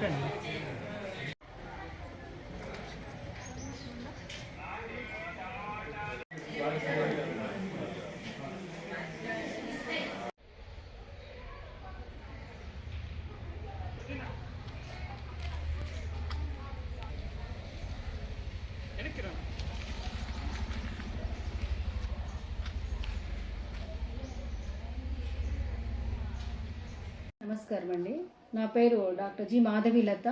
这里 నమస్కారం అండి. నా పేరు డాక్టర్ జి మాధవి లత.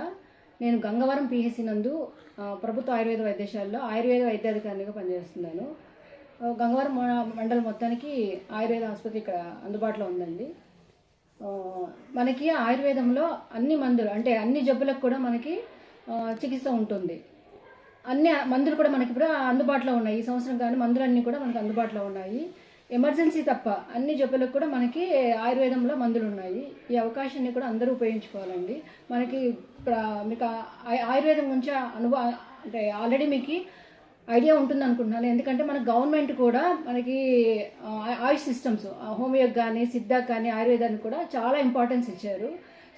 నేను గంగవరం పిహెసి నందు ప్రభుత్వ ఆయుర్వేద వైద్యశాలలో ఆయుర్వేద వైద్యాధికారిగా పనిచేస్తున్నాను. గంగవరం మండలం మొత్తానికి ఆయుర్వేద ఆసుపత్రి ఇక్కడ అందుబాటులో ఉందండి. మనకి ఆయుర్వేదంలో అన్ని మందులు అంటే అన్ని జబ్బులకు కూడా మనకి చికిత్స ఉంటుంది. అన్ని మందులు కూడా మనకి ఇప్పుడు అందుబాటులో ఉన్నాయి. ఈ సంవత్సరం కానీ మందులన్నీ కూడా మనకి అందుబాటులో ఉన్నాయి. ఎమర్జెన్సీ తప్ప అన్ని జబ్బులకు కూడా మనకి ఆయుర్వేదంలో మందులు ఉన్నాయి. ఈ అవకాశాన్ని కూడా అందరూ ఉపయోగించుకోవాలండి. మనకి మీకు ఆయుర్వేదం గురించి అనుభవ అంటే ఆల్రెడీ మీకు ఐడియా ఉంటుంది అనుకుంటున్నాను ఎందుకంటే మన గవర్నమెంట్ కూడా మనకి ఆయుష్ సిస్టమ్స్ హోమియోకి కానీ సిద్ధాకి కానీ ఆయుర్వేదానికి కూడా చాలా ఇంపార్టెన్స్ ఇచ్చారు.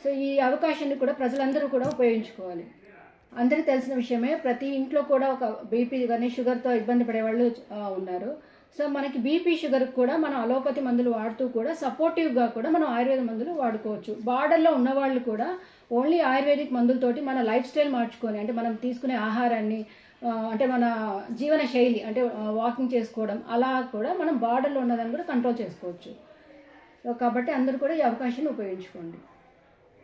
సో ఈ అవకాశాన్ని కూడా ప్రజలందరూ కూడా ఉపయోగించుకోవాలి. అందరికీ తెలిసిన విషయమే ప్రతి ఇంట్లో కూడా ఒక బీపీ కానీ షుగర్తో ఇబ్బంది పడేవాళ్ళు వాళ్ళు ఉన్నారు. సో మనకి బీపీ షుగర్కి కూడా మనం అలోపతి మందులు వాడుతూ కూడా సపోర్టివ్గా కూడా మనం ఆయుర్వేద మందులు వాడుకోవచ్చు. బార్డర్లో ఉన్నవాళ్ళు కూడా ఓన్లీ ఆయుర్వేదిక్ మందులతోటి మన లైఫ్ స్టైల్ మార్చుకొని అంటే మనం తీసుకునే ఆహారాన్ని అంటే మన జీవన శైలి అంటే వాకింగ్ చేసుకోవడం అలా కూడా మనం బార్డర్లో ఉన్నదాన్ని కూడా కంట్రోల్ చేసుకోవచ్చు. సో కాబట్టి అందరూ కూడా ఈ అవకాశాన్ని ఉపయోగించుకోండి.